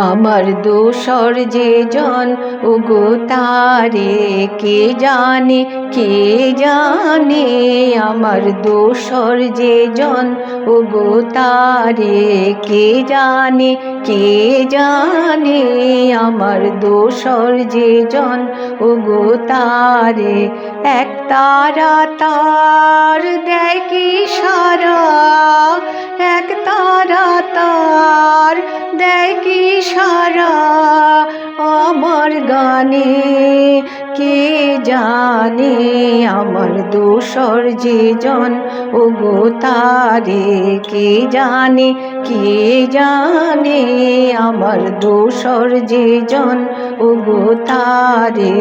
আমার দোসর যে জন, ওগো তারে কে জানে কে জানে? আমার দোসর যে জন, ওগো তারে কে জানে কে জানে? আমার দোসর যে জন, ওগো তারে এক তারা তার কি সারা, এক তারা তার কি সারা আমার গানে? কে জানে আমার দোসর যে জন ও গো তারে কে জানে? কে জানে আমার দোসর যে জন ও গো তারে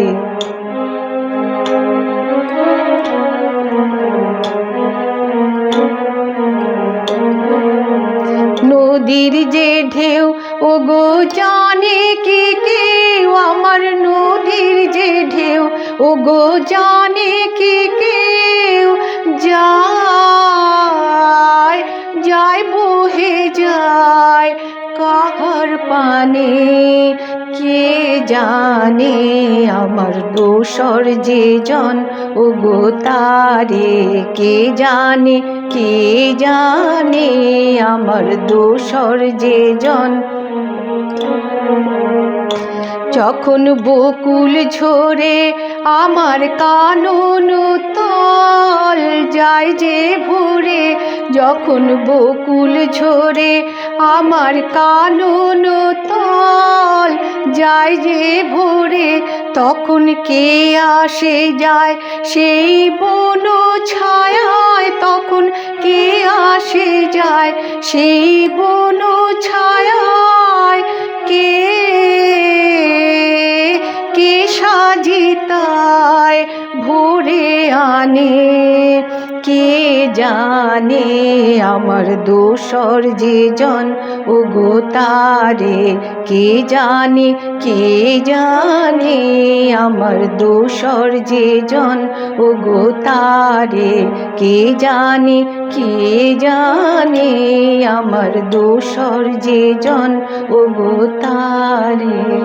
নদীর যে ঢেউ ও গো জানে কি কেউ আমার নদীর যে ঢেউ? ও গো জানে কি কেউ যায়? যায় বহে যায় কাহার পানে? কে জানে আমার দোসর যে জন? ও গো তারে কে জানে? কে জানে আমার দোসর যে জন? যখন বকুল ঝরে আমার কানন তল যায় যে ভোরে, যখন বকুল ঝরে আমার কানন তল যায় যে ভোরে, তখন কে আসে যায় সেই বন ছায়ায়, তখন কে আসে যায় সেই বন ছায়ায়। সাজিতায় ভোরে আনে। কে জানে আমার দোসর যে জন ও তারে, কে জানে কে জানে আমার দোসর যে জন ও গো তারে, কে জানে কে জানে আমার দোসর যে জন ও গো তারে।